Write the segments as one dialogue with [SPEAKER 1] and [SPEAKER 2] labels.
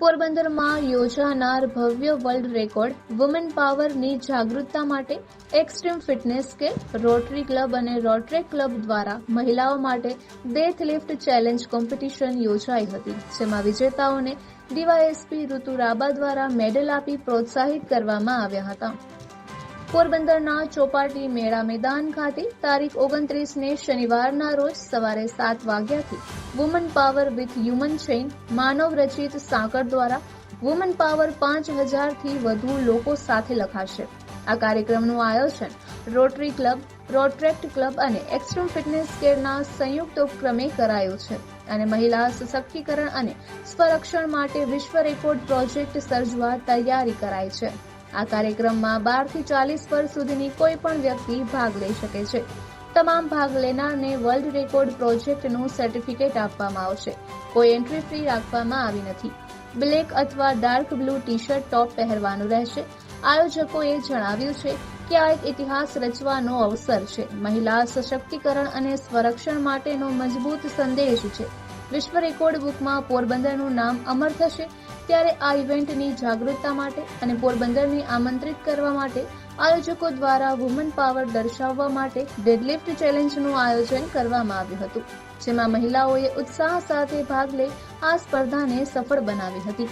[SPEAKER 1] પોરબંદરમાં યોજાનાર ભવ્ય વર્લ્ડ રેકોર્ડ વુમેન પાવરની જાગૃતતા માટે એક્સ્ટ્રીમ ફિટનેસ કે રોટરી ક્લબ અને રોટરી ક્લબ દ્વારા મહિલાઓ માટે ડેથ લિફ્ટ ચેલેન્જ કોમ્પિટિશન યોજાઈ હતી, જેમાં વિજેતાઓને ડીવાયએસપી ઋતુ રાબા દ્વારા મેડલ આપી પ્રોત્સાહિત કરવામાં આવ્યા હતા. પોરબંદરના ચોપાટી મેળા મેદાન ખાતે તારીખ ઓગણત્રીસને શનિવારના રોજ સવારે સાત વાગ્યાથી woman power with human chain માનવ રચિત સાંકળ દ્વારા વુમન પાવર પાંચ હજારથી વધુ લોકો સાથે લખાશે. આ કાર્યક્રમનું આયોજન રોટરી ક્લબ રોટ્રેક્ટ ક્લબ અને એક્સ્ટ્રીમ ફિટનેસ કેરના સંયુક્ત ઉપક્રમે કરાયું છે અને મહિલા સશક્તિકરણ અને સ્વરક્ષણ માટે વિશ્વ રેકોર્ડ પ્રોજેક્ટ સર્જવા તૈયારી કરાઈ છે. આ કાર્યક્રમમાં બારથી ચાલીસ વર્ષ સુધીની કોઈ પણ વ્યક્તિ ભાગ લઈ શકે છે. તમામ ભાગ લેનારને વર્લ્ડ રેકોર્ડ પ્રોજેક્ટનું સર્ટિફિકેટ આપવામાં આવશે. કોઈ એન્ટ્રી ફી રાખવામાં આવી નથી. બ્લેક અથવા dark blue T shirt top પહેરવાનું રહેશે. આયોજકોએ જણાવ્યું છે કે આ એક ઇતિહાસ રચવાનો અવસર છે. મહિલા સશક્તિકરણ અને સ્વરક્ષણ માટેનો મજબૂત સંદેશ છે. વિશ્વ રેકોર્ડ બુકમાં પોરબંદરનું નામ અમર થશે ત્યારે આ ઇવેન્ટની જાગૃતતા માટે અને પોરબંદરને આમંત્રિત કરવા માટે આયોજકો દ્વારા વુમન પાવર દર્શાવવા માટે ડેડલિફ્ટ ચેલેન્જનું આયોજન કરવામાં આવ્યું હતું, જેમાં મહિલાઓએ ઉત્સાહ સાથે ભાગ લઈ આ સ્પર્ધાને સફળ બનાવી હતી.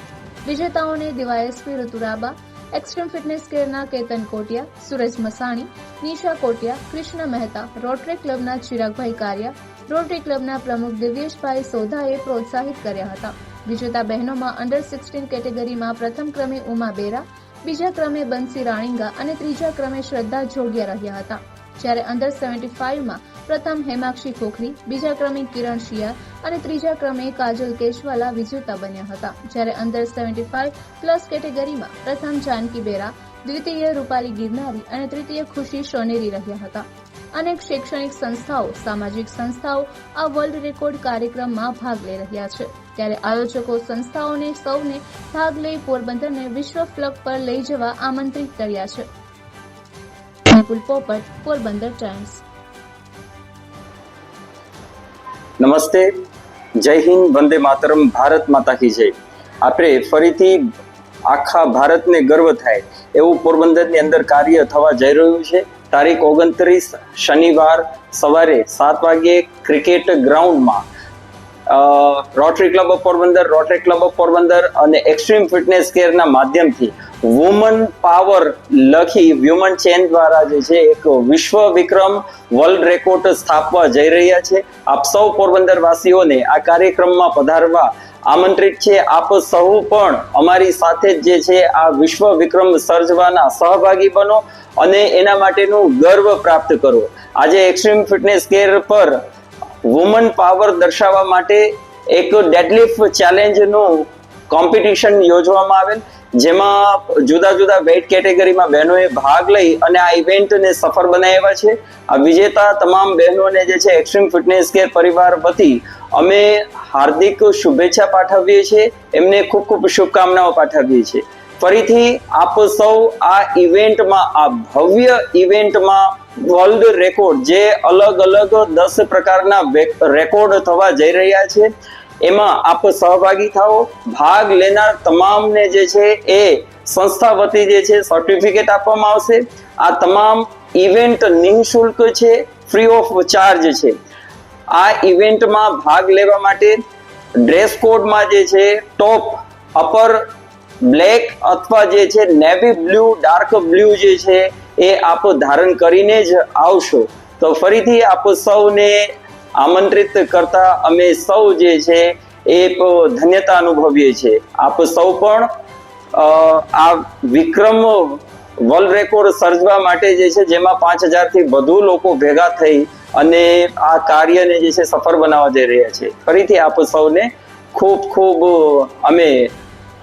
[SPEAKER 1] વિજેતાઓને ડીવાયએસપી ઋતુરાબા, એક્સ્ટ્રીમ ફિટનેસ કેરના કેતન કોટિયા, સુરેશ મસાણી, નિશા કોટિયા, કૃષ્ણ મહેતા, રોટરી ક્લબના ચિરાગભાઈ કારિયા, રોટરી ક્લબના પ્રમુખ દિવ્યેશભાઈ સોધાએ પ્રોત્સાહિત કર્યા હતા. વિજેતા બહેનોમાં અંડર સિક્સટીન કેટેગરીમાં પ્રથમ ક્રમે ઉમા બેરા, બીજા ક્રમે બંસી રાણીંગા અને ત્રીજા ક્રમે શ્રદ્ધા જોગિયા રહ્યા હતા. જ્યારે અંડર સેવન્ટી ફાઇવમાં પ્રથમ હેમાક્ષી ખોખરી, બીજા ક્રમે કિરણ શિયાર અને ત્રીજા ક્રમે કાજલ કેશવાલા વિજેતા બન્યા હતા. જ્યારે અંડર સેવન્ટી ફાઇવ પ્લસ કેટેગરીમાં પ્રથમ જાનકી બેરા, દ્વિતીય રૂપાલી ગિરનારી અને તૃતીય ખુશી સોનેરી રહ્યા હતા. અનેક શૈક્ષણિક સંસ્થાઓ, સામાજિક સંસ્થાઓ આ વર્લ્ડ રેકોર્ડ કાર્યક્રમમાં ભાગ લઈ રહ્યા છે. ત્યારે આયોજકો સંસ્થાઓને સૌને ભાગ લઈ પોરબંદરને વિશ્વ ફ્લગ પર લઈ જવા આમંત્રિત કર્યા છે. પોપટ, પોરબંદર ટાઈમ્સ.
[SPEAKER 2] નમસ્તે. જય હિન્દ, વંદે માતરમ, ભારત માતા કી જય. આપણે ફરીથી આખા ભારતને ગર્વ થાય એવું પોરબંદરની અંદર કાર્ય થવા જઈ રહ્યું છે. તારીખ ઓગણત્રીસ શનિવાર સવારે સાત વાગ્યે ક્રિકેટ ગ્રાઉન્ડમાં Rotary Club of Porbandar Rotary Club of Porbandar અને એક્સ્ટ્રીમ ફિટનેસ કેરના માધ્યમથી વુમન પાવર લખી વ્યુમન ચેન દ્વારા જે છે એક વિશ્વ વિક્રમ વર્લ્ડ રેકોર્ડ સ્થાપવા જઈ રહ્યા છે. આપ સૌ પોરબંદર વાસીઓને આ કાર્યક્રમમાં પધારવા આમંત્રિત છે આપ સૌ પણ અમારી સાથે જ છે આ વિશ્વ વિક્રમ સર્જવાના સહભાગી બનો અને એના માટેનું ગર્વ પ્રાપ્ત કરો. આજે એક્સ્ટ્રીમ ફિટનેસ કેર પર વુમન પાવર દર્શાવવા માટે એક ડેડલિફ્ટ ચેલેન્જનું કોમ્પિટિશન યોજવામાં આવેલ. જેમાં જુદા જુદા વેઇટ કેટેગરીમાં બહેનોએ ભાગ લઈ અને આ ઇવેન્ટને સફળ બનાવ્યા છે. આ વિજેતા તમામ બહેનોને જે છે એક્સ્ટ્રીમ ફિટનેસ કેર પરિવાર વતી અમે હાર્દિક શુભેચ્છા પાઠવીએ છીએ. એમને ખૂબ ખૂબ શુભકામનાઓ પાઠવીએ છીએ. ફરીથી આપ સૌ આ ઇવેન્ટમાં આ ભવ્ય ઇવેન્ટમાં વર્લ્ડ રેકોર્ડ જે અલગ અલગ દસ પ્રકારના રેકોર્ડ થવા જઈ રહ્યા છે. એમાં આપ સહભાગી થાઓ. ભાગ લેનાર તમામને જે છે એ સંસ્થા વતી જે છે સર્ટિફિકેટ આપવામાં આવશે. આ તમામ ઇવેન્ટ નિઃશુલ્ક છે ફ્રી ઓફ ચાર્જ છે. આ ઇવેન્ટમાં ભાગ લેવા માટે ડ્રેસ કોડમાં જે છે ટોપ અપર બ્લેક અથવા જે છે નેવી બ્લુ ડાર્ક બ્લુ જે છે એ આપ ધારણ કરીને જ આવશો. તો ફરીથી આપ સૌને આમંત્રિત કરતા અમે સૌ જે છે એ ધન્યતા અનુભવીએ છીએ. આપ સૌ પણ આ વિક્રમ વર્લ્ડ રેકોર્ડ સર્જવા માટે જે છે જેમાં પાંચ હજારથી વધુ લોકો ભેગા થઈ અને આ કાર્યને જે છે સફળ બનાવવા જઈ રહ્યા છે. ફરીથી આપ સૌને ખૂબ ખૂબ અમે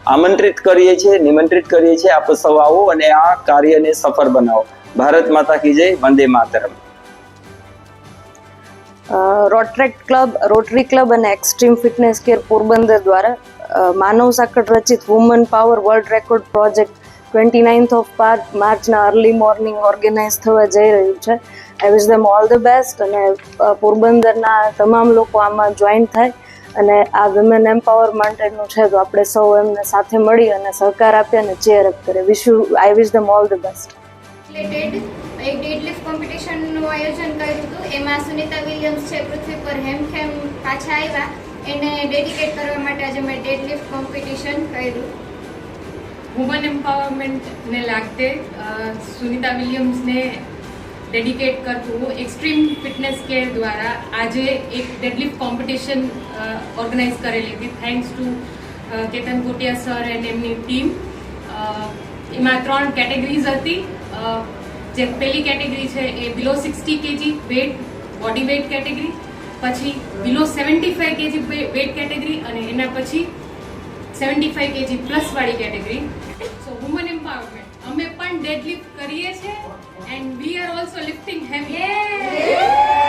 [SPEAKER 2] આમંત્રિત કરીએ છીએ, નિમંત્રિત કરીએ છીએ. આપ સૌ આવો અને આ કાર્યને સફળ બનાવો. ભારત માતા કી જય, વંદે માતરમ.
[SPEAKER 3] રોટ્રેક્ટ ક્લબ, રોટરી ક્લબ અને એક્સ્ટ્રીમ ફિટનેસ કેર પોરબંદર દ્વારા માનવ સાંકળ રચિત woman power world record project twenty ninth of માર્ચના અર્લી મોર્નિંગ ઓર્ગેનાઇઝ થવા જઈ રહ્યું છે. I wish them all the best અને પોરબંદરના તમામ લોકો આમાં જોઈન થાય અને આ વિમેન એમ્પાવરમેન્ટનું છે તો આપણે સૌ એમને સાથે મળી અને સહકાર આપીએ અને ચેર અપ કરીએ wish you I wish them all the best
[SPEAKER 4] related એક ડેડલિફ્ટ કોમ્પિટિશનનું આયોજન કર્યું હતું. એમાં સુનિતા વિલિયમ્સ છે, પૃથ્વી પર હેમખેમ પાછા આવ્યા. એને ડેડિકેટ કરવા માટે આજે મેં ડેડલિફ્ટ કોમ્પિટિશન કર્યું.
[SPEAKER 5] વુમન એમ્પાવરમેન્ટને લાગતે સુનિતા વિલિયમ્સને ડેડિકેટ કરતું એક્સ્ટ્રીમ ફિટનેસ કેર દ્વારા આજે એક ડેડલિફ્ટ કોમ્પિટિશન ઓર્ગેનાઇઝ કરેલી હતી. Thanks to Ketan Kotiya sir and એમની ટીમ એમાં ત્રણ કેટેગરીઝ હતી. જે પહેલી કેટેગરી છે એ below sixty KG weight body weight category, પછી below seventy five KG weight category અને એના પછી સેવન્ટી ફાઈવ કેજી પ્લસ વાળી કેટેગરી. સો વુમન એમ્પાવરમેન્ટ અમે પણ ડેડલિફ્ટ કરીએ છીએ and we are also lifting heavy